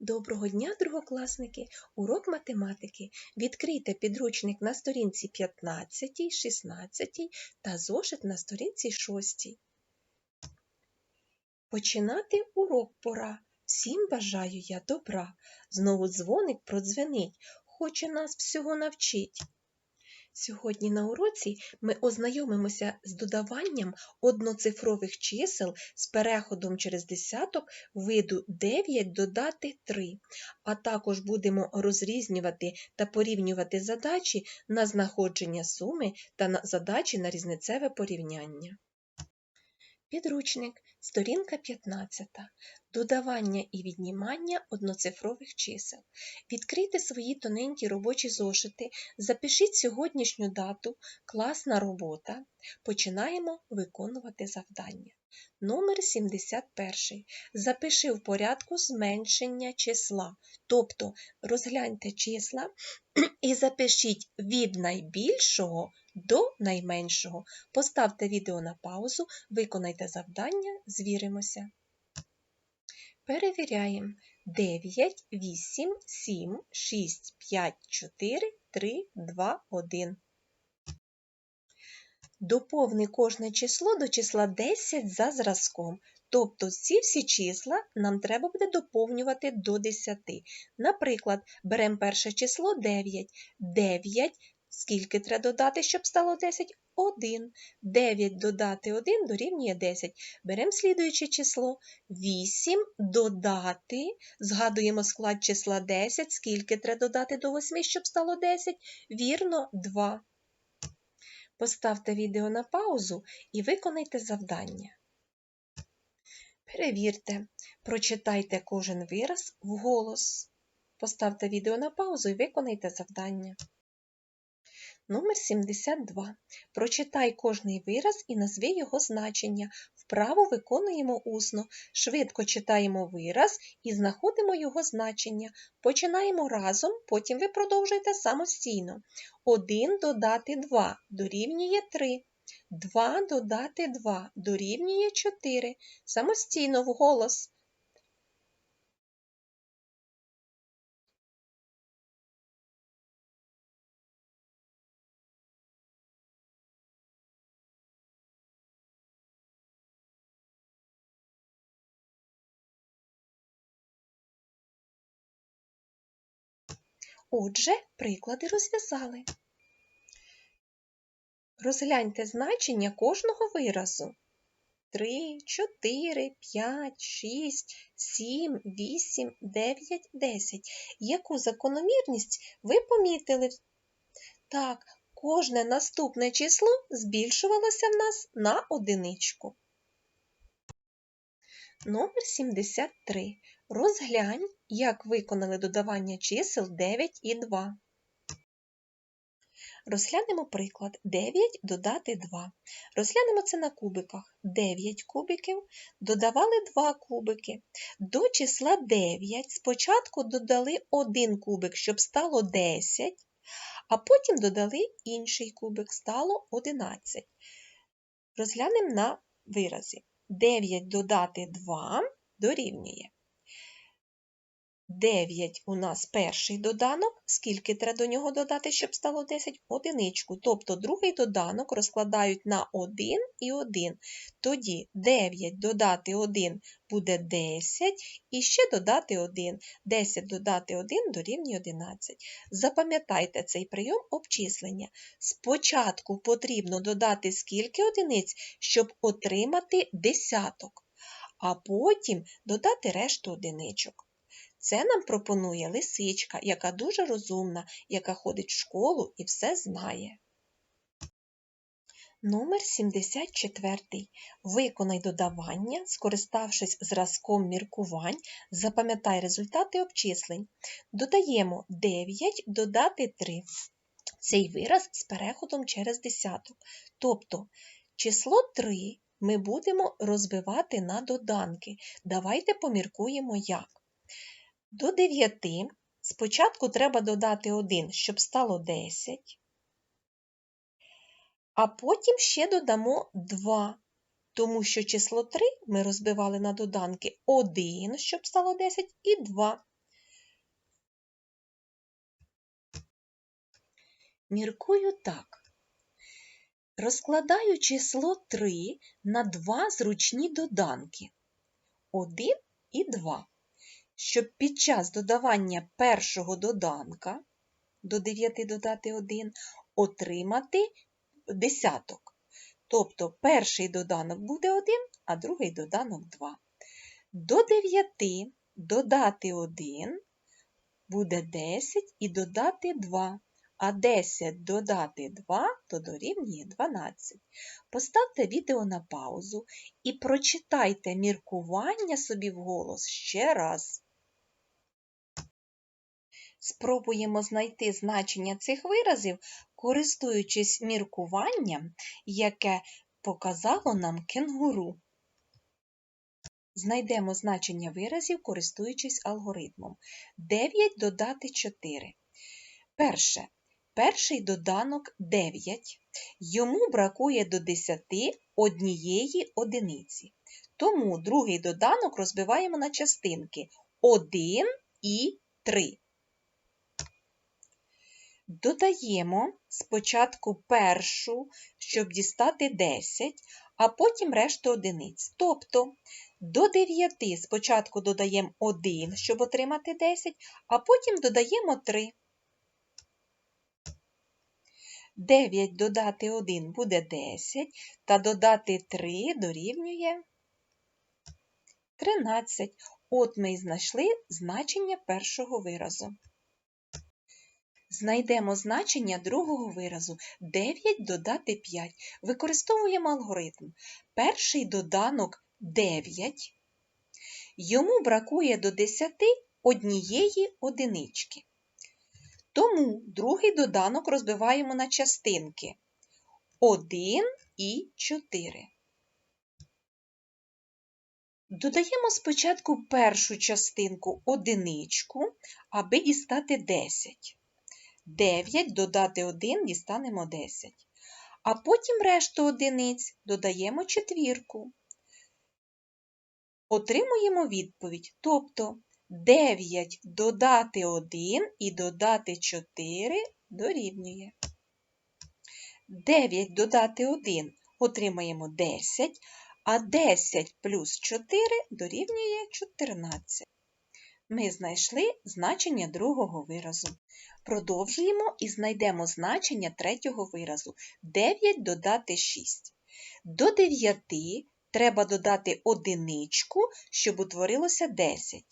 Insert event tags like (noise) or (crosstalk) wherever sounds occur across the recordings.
Доброго дня, другокласники! Урок математики. Відкрийте підручник на сторінці 15, 16 та зошит на сторінці 6. Починати урок пора. Всім бажаю я добра. Знову дзвоник продзвенить, хоче нас всього навчить. Сьогодні на уроці ми ознайомимося з додаванням одноцифрових чисел з переходом через десяток виду 9 додати 3, а також будемо розрізнювати та порівнювати задачі на знаходження суми та задачі на різницеве порівняння. Підручник, сторінка 15. Додавання і віднімання одноцифрових чисел. Відкрийте свої тоненькі робочі зошити, запишіть сьогоднішню дату, класна робота. Починаємо виконувати завдання. Номер 71. Запиши в порядку зменшення числа. Тобто розгляньте числа (clears throat) і запишіть від найбільшого до найменшого. Поставте відео на паузу, виконайте завдання, звіримося. Перевіряємо. 9, 8, 7, 6, 5, 4, 3, 2, 1. Доповни кожне число до числа 10 за зразком. Тобто ці всі числа нам треба буде доповнювати до 10. Наприклад, беремо перше число 9. 9 Скільки треба додати, щоб стало 10? 1. 9 додати 1 дорівнює 10. Беремо слідуюче число. 8 додати. Згадуємо склад числа 10. Скільки треба додати до 8, щоб стало 10? Вірно, 2. Поставте відео на паузу і виконайте завдання. Перевірте, прочитайте кожен вираз вголос. Поставте відео на паузу і виконайте завдання. Номер 72. Прочитай кожний вираз і назви його значення. Вправо виконуємо усно. Швидко читаємо вираз і знаходимо його значення. Починаємо разом, потім ви продовжуєте самостійно. 1 додати 2 дорівнює 3. 2 додати 2 дорівнює 4. Самостійно вголос. Отже, приклади розв'язали. Розгляньте значення кожного виразу. 3, 4, 5, 6, 7, 8, 9, 10. Яку закономірність ви помітили? Так, кожне наступне число збільшувалося в нас на одиничку. Номер 73. Розглянь, як виконали додавання чисел 9 і 2. Розглянемо приклад 9 додати 2. Розглянемо це на кубиках. 9 кубиків, додавали 2 кубики. До числа 9 спочатку додали 1 кубик, щоб стало 10, а потім додали інший кубик, стало 11. Розглянемо на виразі. 9 додати 2 дорівнює. 9 у нас перший доданок. Скільки треба до нього додати, щоб стало 10? Одиничку. Тобто другий доданок розкладають на 1 і 1. Тоді 9 додати 1 буде 10 і ще додати 1. 10 додати 1 дорівнює 11. Запам'ятайте цей прийом обчислення. Спочатку потрібно додати скільки одиниць, щоб отримати десяток, а потім додати решту одиничок. Це нам пропонує лисичка, яка дуже розумна, яка ходить в школу і все знає. Номер 74. Виконай додавання, скориставшись зразком міркувань, запам'ятай результати обчислень. Додаємо 9 додати 3. Цей вираз з переходом через десяток. Тобто число 3 ми будемо розбивати на доданки. Давайте поміркуємо як. До 9 спочатку треба додати 1, щоб стало 10, а потім ще додамо 2, тому що число 3 ми розбивали на доданки 1, щоб стало 10, і 2. Міркую так. Розкладаю число 3 на два зручні доданки 1 і 2 щоб під час додавання першого доданка до 9 додати 1 отримати десяток. Тобто перший доданок буде 1, а другий доданок 2. До 9 додати 1 буде 10 і додати 2. А 10 додати 2 то дорівнює 12. Поставте відео на паузу і прочитайте міркування собі вголос ще раз. Спробуємо знайти значення цих виразів, користуючись міркуванням, яке показало нам кенгуру. Знайдемо значення виразів, користуючись алгоритмом. 9 додати 4. Перше. Перший доданок 9. Йому бракує до 10 однієї одиниці. Тому другий доданок розбиваємо на частинки 1 і 3. Додаємо спочатку першу, щоб дістати 10, а потім решту одиниць. Тобто до 9 спочатку додаємо 1, щоб отримати 10, а потім додаємо 3. 9 додати 1 буде 10, та додати 3 дорівнює 13. От ми і знайшли значення першого виразу. Знайдемо значення другого виразу 9 додати 5. Використовуємо алгоритм. Перший доданок 9. Йому бракує до 10 однієї одинички. Тому другий доданок розбиваємо на частинки 1 і 4. Додаємо спочатку першу частинку одиничку, аби дістати 10. 9 додати 1 дістанемо 10. А потім решту одиниць додаємо четвірку. Отримуємо відповідь. Тобто 9 додати 1 і додати 4 дорівнює. 9 додати 1 отримаємо 10, а 10 плюс 4 дорівнює 14. Ми знайшли значення другого виразу. Продовжуємо і знайдемо значення третього виразу 9 додати 6. До 9 треба додати одиничку, щоб утворилося 10.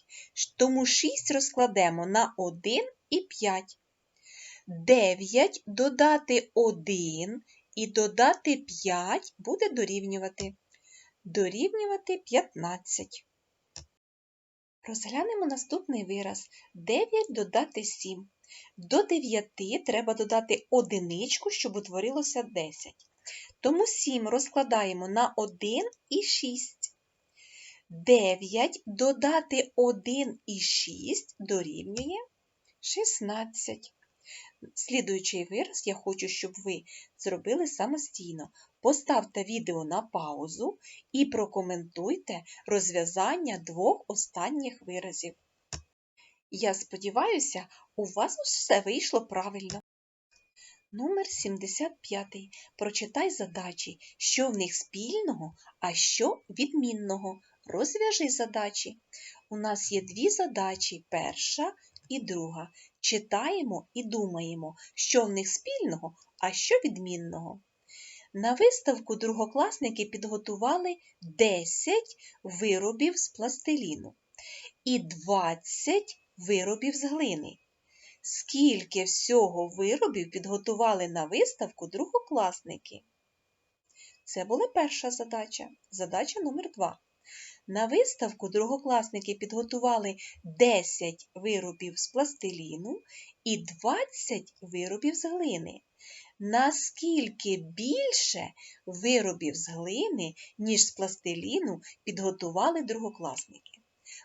Тому 6 розкладемо на 1 і 5. 9 додати 1 і додати 5 буде дорівнювати. Дорівнювати 15. Розглянемо наступний вираз 9 додати 7. До 9 треба додати одиничку, щоб утворилося 10. Тому 7 розкладаємо на 1 і 6. 9 додати 1 і 6 дорівнює 16. Слідуючий вираз я хочу, щоб ви зробили самостійно. Поставте відео на паузу і прокоментуйте розв'язання двох останніх виразів. Я сподіваюся, у вас все вийшло правильно. Номер 75. Прочитай задачі, що в них спільного, а що відмінного. Розв'яжи задачі. У нас є дві задачі перша і друга. Читаємо і думаємо, що в них спільного, а що відмінного. На виставку другокласники підготували 10 виробів з пластиліну і 20 виробів з глини. Скільки всього виробів підготували на виставку другокласники? Це була перша задача. Задача номер 2. На виставку другокласники підготували 10 виробів з пластиліну і 20 виробів з глини. Наскільки більше виробів з глини, ніж з пластиліну, підготували другокласники?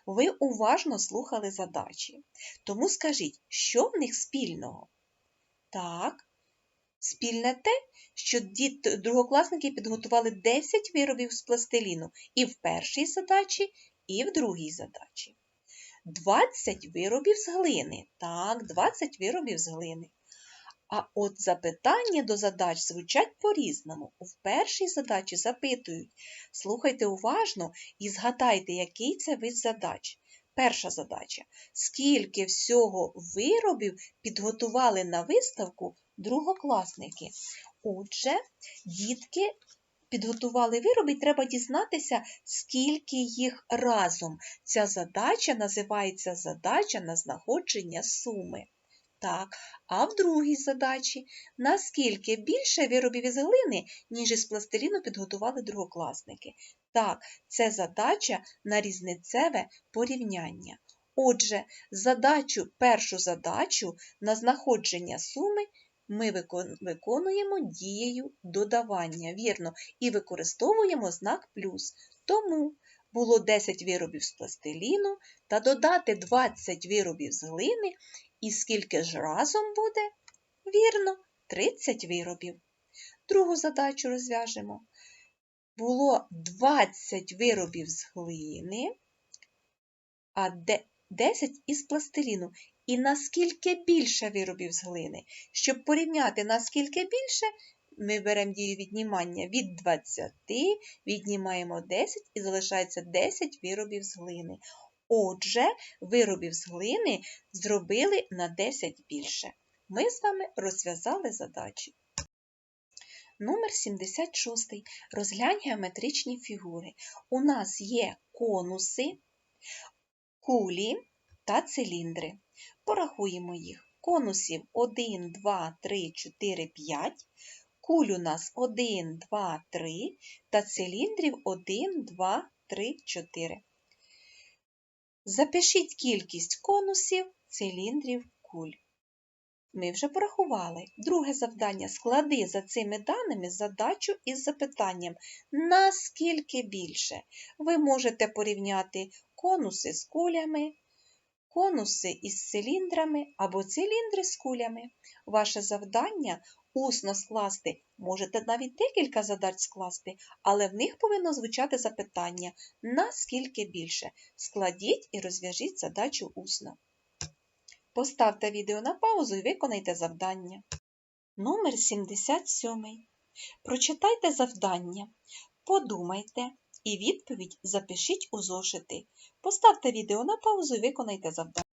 Ви уважно слухали задачі. Тому скажіть, що в них спільного? Так, спільне те, що другокласники підготували 10 виробів з пластиліну і в першій задачі, і в другій задачі. 20 виробів з глини. Так, 20 виробів з глини. А от запитання до задач звучать по-різному. В першій задачі запитують. Слухайте уважно і згадайте, який це вид задач. Перша задача. Скільки всього виробів підготували на виставку другокласники? Отже, дітки підготували вироби, і треба дізнатися, скільки їх разом. Ця задача називається задача на знаходження суми. Так, а в другій задачі, наскільки більше виробів із глини, ніж із пластиліну підготували другокласники? Так, це задача на різницеве порівняння. Отже, задачу, першу задачу на знаходження суми ми виконуємо дією додавання, вірно, і використовуємо знак плюс. Тому було 10 виробів з пластиліну та додати 20 виробів з глини, і скільки ж разом буде? Вірно, 30 виробів. Другу задачу розв'яжемо. Було 20 виробів з глини, а 10 із пластиліну. І наскільки більше виробів з глини? Щоб порівняти наскільки більше, ми беремо дію віднімання від 20, віднімаємо 10 і залишається 10 виробів з глини. Отже, виробів з глини зробили на 10 більше. Ми з вами розв'язали задачі. Номер 76. Розглянь геометричні фігури. У нас є конуси, кулі та циліндри. Порахуємо їх. Конусів 1, 2, 3, 4, 5. Куль у нас 1, 2, 3 та циліндрів 1, 2, 3, 4. Запишіть кількість конусів, циліндрів, куль. Ми вже порахували. Друге завдання. Склади за цими даними задачу із запитанням наскільки більше. Ви можете порівняти конуси з кулями, конуси із циліндрами або циліндри з кулями. Ваше завдання усно скласти, можете навіть декілька задач скласти, але в них повинно звучати запитання наскільки більше. Складіть і розв'яжіть задачу усно. Поставте відео на паузу і виконайте завдання. Номер 77. Prочитайте завдання, подумайте і відповідь запишіть у зошити. Поставте відео на паузу і виконайте завдання.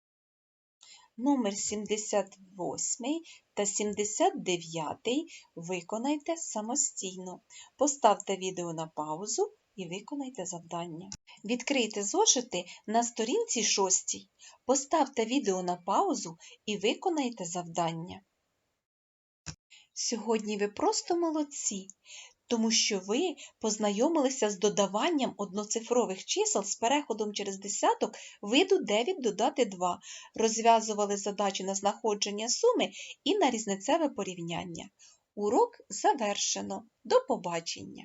Номер 78 та 79 виконайте самостійно. Поставте відео на паузу і виконайте завдання. Відкрийте зошити на сторінці 6. Поставте відео на паузу і виконайте завдання. Сьогодні ви просто молодці, тому що ви познайомилися з додаванням одноцифрових чисел з переходом через десяток виду 9 додати 2, розв'язували задачі на знаходження суми і на різницеве порівняння. Урок завершено. До побачення!